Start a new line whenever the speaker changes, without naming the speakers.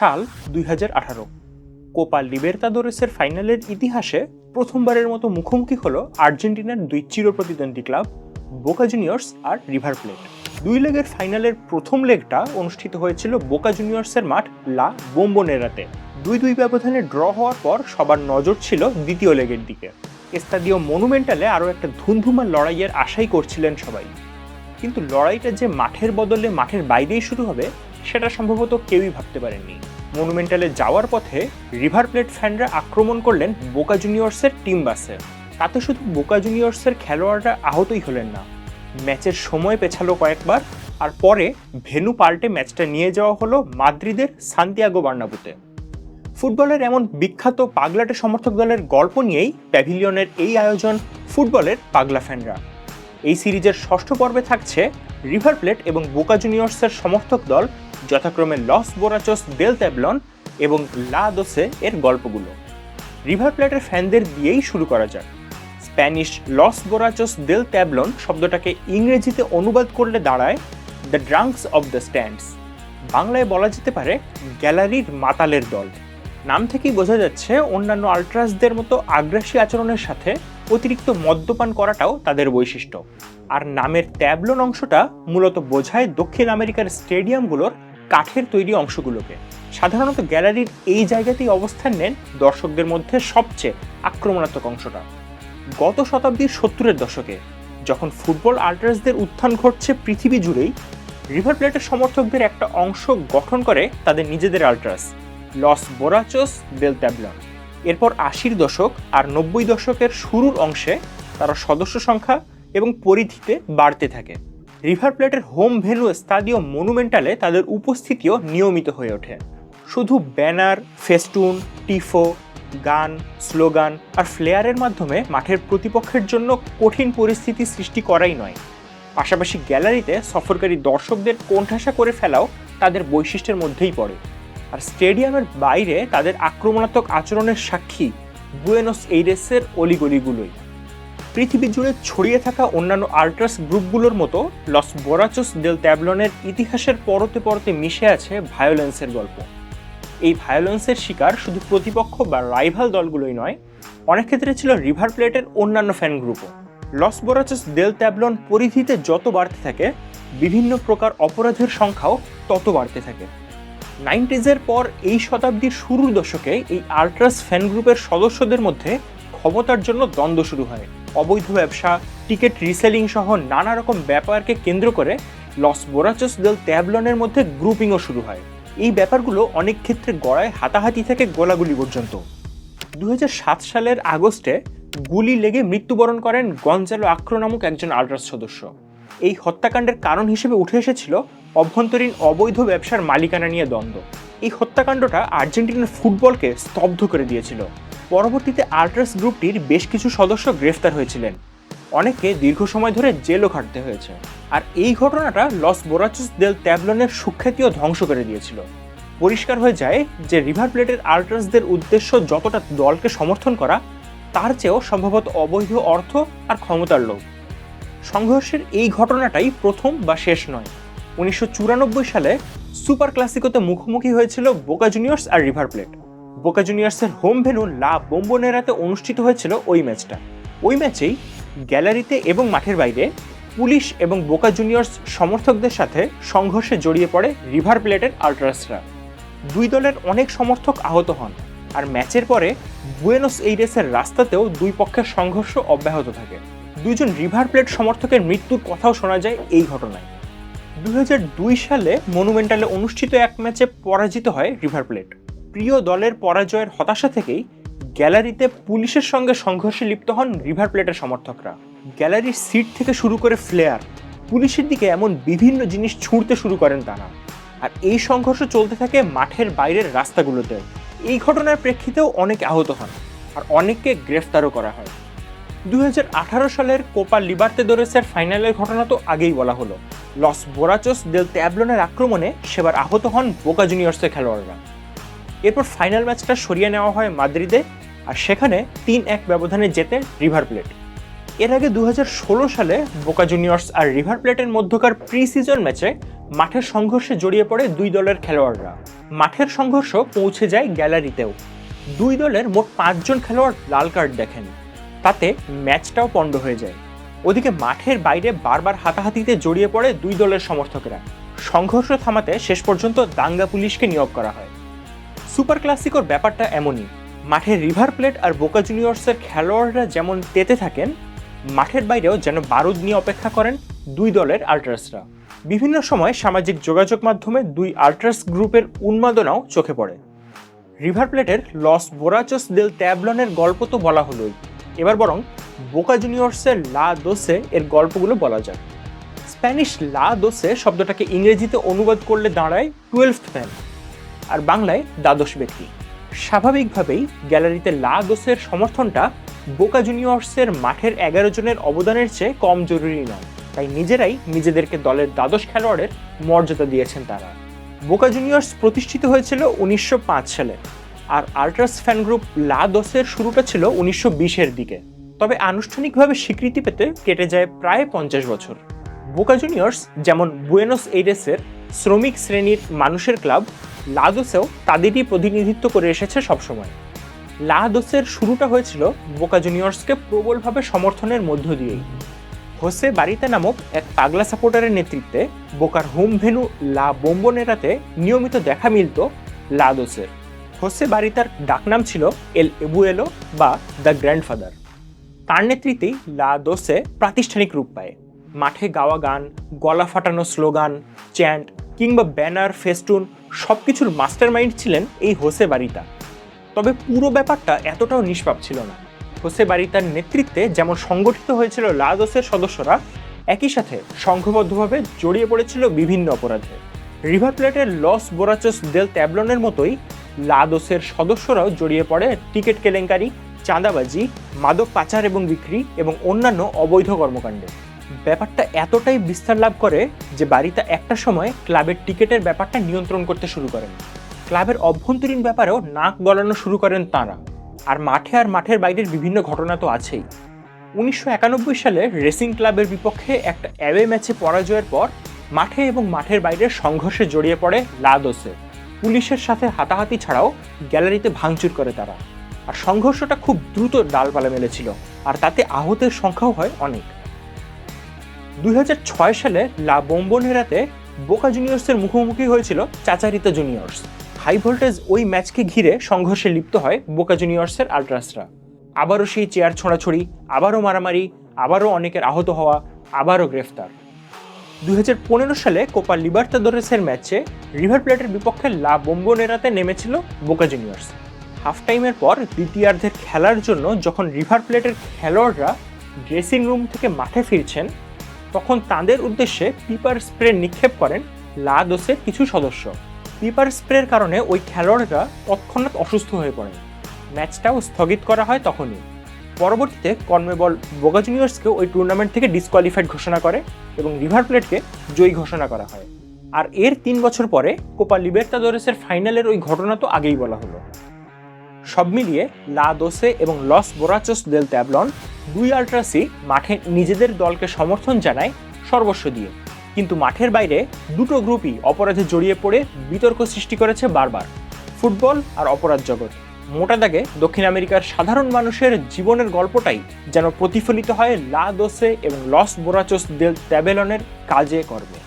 সাল দুই কোপা লিবেরতাদোরেসের ফাইনালের ইতিহাসে প্রথমবারের মতো মুখোমুখি হলো আর্জেন্টিনার দুই চিরপ্রতিদ্বন্দ্বী ক্লাব, বোকা জুনিয়র্স আর রিভার প্লেট। দুই লেগের ফাইনালের প্রথম লেগটা অনুষ্ঠিত হয়েছিল বোকা জুনিয়র্সের মাঠ লা বোম্বোনেরাতে। দুই দুই ব্যবধানে ড্র হওয়ার পর সবার নজর ছিল দ্বিতীয় লেগের দিকে। এস্তাদিও মনুমেন্টালে আরও একটা ধুমধুমার লড়াইয়ের আশাই করছিলেন সবাই। কিন্তু লড়াইটা যে মাঠের বদলে মাঠের বাইরেই শুরু হবে সেটা সম্ভবত কেউই ভাবতে পারেননি। মনুমেন্টালে যাওয়ার পথে রিভার প্লেট ফ্যানরা আক্রমণ করলেন বোকা জুনিয়র্সের টিম বাসে তাতে শুধু বোকা জুনিয়র্সের খেলোয়াড়রা আহতই হলেন না। ম্যাচের সময় পেছালো কয়েকবার, আর পরে ভেনু পাল্টে ম্যাচটা নিয়ে যাওয়া হলো মাদ্রিদের সান্তিয়াগো বার্নাবুতে ফুটবলের এমন বিখ্যাত পাগলাটে সমর্থক দলের গল্প নিয়েই প্যাভিলিয়নের এই আয়োজন ফুটবলের পাগলা ফ্যানরা এই সিরিজের ষষ্ঠ পর্বে থাকছে রিভার প্লেট এবং বোকা জুনিয়র্সের সমর্থক দল যথাক্রমে লস বোরাচোস দেল ট্যাবলন এবং লা দোসে এর গল্পগুলো। রিভার প্লেটের ফ্যানদের দিয়েই শুরু করা যাক। স্প্যানিশ লস বোরাচোস দেল ট্যাবলন শব্দটাকে ইংরেজিতে অনুবাদ করলে দাঁড়ায় the drunks of the stands বাংলায় বলা যেতে পারে গ্যালারির মাতালের দল। নাম থেকেই বোঝা যাচ্ছে অন্যান্য আল্ট্রাসদের মতো আগ্রাসী আচরণের সাথে অতিরিক্ত মদ্যপান করাটাও তাদের বৈশিষ্ট্য। আর নামের ট্যাবলন অংশটা মূলত বোঝায় দক্ষিণ আমেরিকার স্টেডিয়ামগুলোর কাঠের তৈরি অংশগুলোকে। সাধারণত গ্যালারির এই জায়গাতেই অবস্থান নেন দর্শকদের মধ্যে সবচেয়ে আক্রমণাত্মক অংশটা। গত শতাব্দীর সত্তরের দশকে যখন ফুটবল আল্ট্রাসদের উত্থান ঘটছে পৃথিবী জুড়েই, রিভার প্লেটের সমর্থকদের একটা অংশ গঠন করে তাদের নিজেদের আল্ট্রাস লস বোরাচোস বেল ট্যাবলন। এরপর আশির দশক আর নব্বই দশকের শুরুর অংশে তারা সদস্য সংখ্যা এবং পরিধিতে বাড়তে থাকে। রিভার প্লেটের হোম ভেন্যু স্তাদিও মনুমেন্টালে তাদের উপস্থিতিও নিয়মিত হয়ে ওঠে। শুধু ব্যানার, ফেস্টুন, টিফো, গান, স্লোগান আর ফ্লেয়ারের মাধ্যমে মাঠের প্রতিপক্ষের জন্য কঠিন পরিস্থিতি সৃষ্টি করাই নয়। পাশাপাশি গ্যালারিতে সফরকারী দর্শকদের কোণঠাসা করে ফেলাও তাদের বৈশিষ্ট্যের মধ্যেই পড়ে। আর স্টেডিয়ামের বাইরে তাদের আক্রমণাত্মক আচরণের সাক্ষী বুয়েনোস এইরেসের অলিগলিগুলোই। পৃথিবী জুড়ে ছড়িয়ে থাকা অন্যান্য আল্ট্রাস গ্রুপগুলোর মতো লস বোরাচোস দেল ট্যাবলনের ইতিহাসের পরতে পরতে মিশে আছে ভায়োলেন্সের গল্প। এই ভায়োলেন্সের শিকার শুধু প্রতিপক্ষ বা রাইভাল দলগুলোই নয়, অনেক ক্ষেত্রে ছিল রিভার প্লেটের অন্যান্য ফ্যান গ্রুপও। লস বোরাচোস দেল ট্যাবলন পরিধিতে যত বাড়তে থাকে, বিভিন্ন প্রকার অপরাধের সংখ্যাও তত বাড়তে থাকে। নাইনটিজের পর এই শতাব্দীর শুরুর দশকে এই আল্ট্রাস ফ্যান গ্রুপের সদস্যদের মধ্যে ক্ষমতার জন্য দ্বন্দ্ব শুরু হয়। অবৈধ ব্যবসা টিকিট রিসেলিং সহ নানা রকম ব্যাপারকে কেন্দ্র করে লস বোরাচস দেল ট্যাবলনের মধ্যে গ্রুপিংও শুরু হয়। এই ব্যাপারগুলো অনেক ক্ষেত্রে গড়ায় হাতাহাতি থেকে গোলাগুলি পর্যন্ত। দুই হাজার সাত সালের আগস্টে গুলি লেগে মৃত্যুবরণ করেন গঞ্জালো আক্রো নামক একজন আল্ট্রাস সদস্য। এই হত্যাকাণ্ডের কারণ হিসেবে উঠে এসেছিল অভ্যন্তরীণ অবৈধ ব্যবসার মালিকানা নিয়ে দ্বন্দ্ব। এই হত্যাকাণ্ডটা আর্জেন্টিনার ফুটবলকে স্তব্ধ করে দিয়েছিল। পরবর্তীতে আল্ট্রাস গ্রুপটির বেশ কিছু সদস্য গ্রেফতার হয়েছিলেন। অনেকে দীর্ঘ সময় ধরে জেলও খাটতে হয়েছে। আর এই ঘটনাটা লস বোরাচুস দেল ট্যাবলনের সুখ্যাতিও ধ্বংস করে দিয়েছিল। পরিষ্কার হয়ে যায় যে রিভার প্লেটের আল্ট্রাসদের উদ্দেশ্য যতটা দলকে সমর্থন করা, তার চেয়েও সম্ভবত অবৈধ অর্থ আর ক্ষমতার লোভ। সংঘর্ষের এই ঘটনাটাই প্রথম বা শেষ নয়। উনিশশো সালে সুপার ক্লাসিকোতে মুখোমুখি হয়েছিল বোকা জুনিয়র্স আর রিভার প্লেট। বোকা জুনিয়র্সের হোম ভেনু লা বোম্বোনেরাতে অনুষ্ঠিত হয়েছিল ওই ম্যাচটা। ওই ম্যাচেই গ্যালারিতে এবং মাঠের বাইরে পুলিশ এবং বোকা জুনিয়র্স সমর্থকদের সাথে সংঘর্ষে জড়িয়ে পড়ে রিভার প্লেটের আল্ট্রাসরা দুই দলের অনেক সমর্থক আহত হন আর ম্যাচের পরে বুয়েনোস এইরেসের রাস্তাতেও দুই পক্ষের সংঘর্ষ অব্যাহত থাকে। দুইজন রিভার প্লেট সমর্থকের মৃত্যুর কথাও শোনা যায় এই ঘটনায়। দুই হাজার দুই সালে মনুমেন্টালে অনুষ্ঠিত এক ম্যাচে পরাজিত হয় রিভার প্লেট। প্রিয় দলের পরাজয়ের হতাশা থেকেই গ্যালারিতে পুলিশের সঙ্গে সংঘর্ষে লিপ্ত হন রিভার প্লেটের সমর্থকরা। গ্যালারির সিট থেকে শুরু করে ফ্লেয়ার, পুলিশের দিকে এমন বিভিন্ন জিনিস ছুঁড়তে শুরু করেন তারা। আর এই সংঘর্ষ চলতে থাকে মাঠের বাইরের রাস্তাগুলোতেও এই ঘটনার প্রেক্ষিতেও অনেক আহত হন, আর অনেককে গ্রেফতারও করা হয়। দুই হাজার আঠারো সালের কোপা লিবার্তে দোরেসের ফাইনালের ঘটনা তো আগেই বলা হলো। লস বোরাচোস দেল ট্যাবলনের আক্রমণে সেবার আহত হন বোকা জুনিয়র্সের খেলোয়াড়রা। এরপর ফাইনাল ম্যাচটা সরিয়ে নেওয়া হয় মাদ্রিদে, আর সেখানে তিন এক ব্যবধানে জেতে রিভার প্লেট। এর আগে দুই হাজার ষোলো সালে বোকা জুনিয়র্স আর রিভার প্লেটের মধ্যকার প্রি সিজন ম্যাচে মাঠের সংঘর্ষে জড়িয়ে পড়ে দুই দলের খেলোয়াড়রা। মাঠের সংঘর্ষ পৌঁছে যায় গ্যালারিতেও। দুই দলের মোট পাঁচজন খেলোয়াড় লাল কার্ড দেখেন। তাতে ম্যাচটাও পণ্ড হয়ে যায়। ওদিকে মাঠের বাইরে বারবার হাতাহাতিতে জড়িয়ে পড়ে দুই দলের সমর্থকরা। সংঘর্ষ থামাতে শেষ পর্যন্ত দাঙ্গা পুলিশকে নিয়োগ করা হয়। সুপার ক্লাসিকোর ব্যাপারটা এমনই। মাঠের রিভার প্লেট আর বোকা জুনিয়র্সের খেলোয়াড়রা যেমন তেতে থাকেন, মাঠের বাইরেও যেন বারুদ নিয়ে অপেক্ষা করেন দুই দলের আল্ট্রাসরা। বিভিন্ন সময় সামাজিক যোগাযোগ মাধ্যমে দুই আল্ট্রাস গ্রুপের উন্মাদনাও চোখে পড়ে। রিভার প্লেটের লস বোরাচস দেল ট্যাবলনের গল্প তো বলা হলোই। এবার বরং বোকা জুনিয়র্সের লা দোসে এর গল্পগুলো বলা যাক। স্প্যানিশ লা দোসে শব্দটাকে ইংরেজিতে অনুবাদ করলে দাঁড়ায় টুয়েলভ ফ্যান আর বাংলায় দ্বাদশ ব্যক্তি। স্বাভাবিকভাবেই গ্যালারিতে লা দোসের সমর্থনটা বোকা জুনিয়র্সের মাঠের এগারো জনের অবদানের চেয়ে কম জরুরি নয়। তাই নিজেরাই নিজেদেরকে দলের দ্বাদশ খেলোয়াড়ের মর্যাদা দিয়েছেন তারা। বোকা জুনিয়র্স প্রতিষ্ঠিত হয়েছিল উনিশশো পাঁচ সালে। আর আল্ট্রাস ফ্যান গ্রুপ লা দোসের শুরুটা ছিল উনিশশো বিশের দিকে। তবে আনুষ্ঠানিকভাবে স্বীকৃতি পেতে কেটে যায় প্রায় পঞ্চাশ বছর। বোকা জুনিয়র্স যেমন বুয়েনোস এইরেসের শ্রমিক শ্রেণির মানুষের ক্লাব লাদোসেও তাদেরই প্রতিনিধিত্ব করে এসেছে সবসময়। লাদোসের শুরুটা হয়েছিল বোকা জুনিয়র্সকে প্রবলভাবে সমর্থনের মধ্য দিয়েই। হোসে বারিতা নামক এক পাগলা সাপোর্টারের নেতৃত্বে বোকার হোম ভেনু লা বোম্বনেরাতে নিয়মিত দেখা মিলত লাদোসের হোসে বারিতার ডাকনাম ছিল এল এবুয়েলো বা দ্য গ্র্যান্ডফাদার। তার নেতৃত্বেই লা দোসে প্রাতিষ্ঠানিক রূপ পায়। মাঠে গাওয়া গান, গলা ফাটানো স্লোগান, চ্যান্ট কিংবা ব্যানার, ফেস্টুন সব কিছুর মাস্টার মাইন্ড ছিলেন এই হোসে বারিতা। তবে পুরো ব্যাপারটা এতটাও নিষ্পাপ ছিল না। হোসে বারিতার নেতৃত্বে যেমন সংগঠিত হয়েছিল লা দোসের সদস্যরা, একই সাথে সংঘবদ্ধভাবে জড়িয়ে পড়েছিল বিভিন্ন অপরাধে। রিভার প্লেটের লস বোরাচস দেল ট্যাবলনের মতোই লাদোসের সদস্যরাও জড়িয়ে পড়ে টিকিট কেলেঙ্কারি, চাঁদাবাজি, মাদক পাচার এবং বিক্রি এবং অন্যান্য অবৈধ কর্মকাণ্ডে। ব্যাপারটা এতটাই বিস্তার লাভ করে যে বাড়িতে একটা সময় ক্লাবের টিকিটের ব্যাপারটা নিয়ন্ত্রণ করতে শুরু করেন। ক্লাবের অভ্যন্তরীণ ব্যাপারেও নাক গলানো শুরু করেন তাঁরা। আর মাঠে আর মাঠের বাইরের বিভিন্ন ঘটনা তো আছেই। উনিশশো একানব্বই সালে রেসিং ক্লাবের বিপক্ষে একটা অ্যাওয়ে ম্যাচে পরাজয়ের পর মাঠে এবং মাঠের বাইরে সংঘর্ষে জড়িয়ে পড়ে লাদোসে। পুলিশের সাথে হাতাহাতি ছাড়াও গ্যালারিতে ভাঙচুর করে তারা। আর সংঘর্ষটা খুব দ্রুত ডালপালা মেলেছিল আর তাতে আহতের সংখ্যাও হয় অনেক। দুই সালে লা বোম্বনেরাতে বোকা জুনিয়র্সের মুখোমুখি হয়েছিল চাচারিতা জুনিয়র্স। হাই ভোল্টেজ ওই ম্যাচকে ঘিরে সংঘর্ষে লিপ্ত হয় বোকা জুনিয়র্সের আল্ট্রাসরা। আবারও সেই চেয়ার ছোড়াছড়ি, আবারও মারামারি, আবারও অনেকের আহত হওয়া, আবারও গ্রেফতার। দুই হাজার পনেরো সালে কোপা লিবার্তাদোরেসের ম্যাচে রিভার প্লেটের বিপক্ষে লা বোম্বো বোম্বোনেরাতে নেমেছিল বোকা জুনিয়র্স। হাফ টাইমের পর দ্বিতীয়ার্ধের খেলার জন্য যখন রিভার প্লেটের খেলোয়াড়রা ড্রেসিং রুম থেকে মাঠে ফিরছেন, তখন তাদের উদ্দেশ্যে পিপার স্প্রে নিক্ষেপ করেন লা দোসের কিছু সদস্য। পিপার স্প্রের কারণে ওই খেলোয়াড়রা তৎক্ষণাৎ অসুস্থ হয়ে পড়েন। ম্যাচটাও স্থগিত করা হয় তখনই। পরবর্তীতে কর্মেবল বোগা জুনিয়র্সকে ওই টুর্নামেন্ট থেকে ডিসকোয়ালিফাইড ঘোষণা করে এবং রিভার প্লেটকে জয়ী ঘোষণা করা হয়। আর এর তিন বছর পরে কোপা লিবের্তাদোরেসের ফাইনালের ওই ঘটনা তো আগেই বলা হলো। সব মিলিয়ে লা দোসে এবং লস বোরাচোস দেল ট্যাবলন দুই আল্ট্রাসি মাঠে নিজেদের দলকে সমর্থন জানায় সর্বস্ব দিয়ে। কিন্তু মাঠের বাইরে দুটো গ্রুপই অপরাধে জড়িয়ে পড়ে বিতর্ক সৃষ্টি করেছে বারবার। ফুটবল আর অপরাধ জগৎ। মোটা দাগে দক্ষিণ আমেরিকার সাধারণ মানুষের জীবনের গল্পটাই যেন প্রতিফলিত হয় লা দোসে এবং লস বোরাচোস দেল ট্যাবেলনের কাজে কর্মে।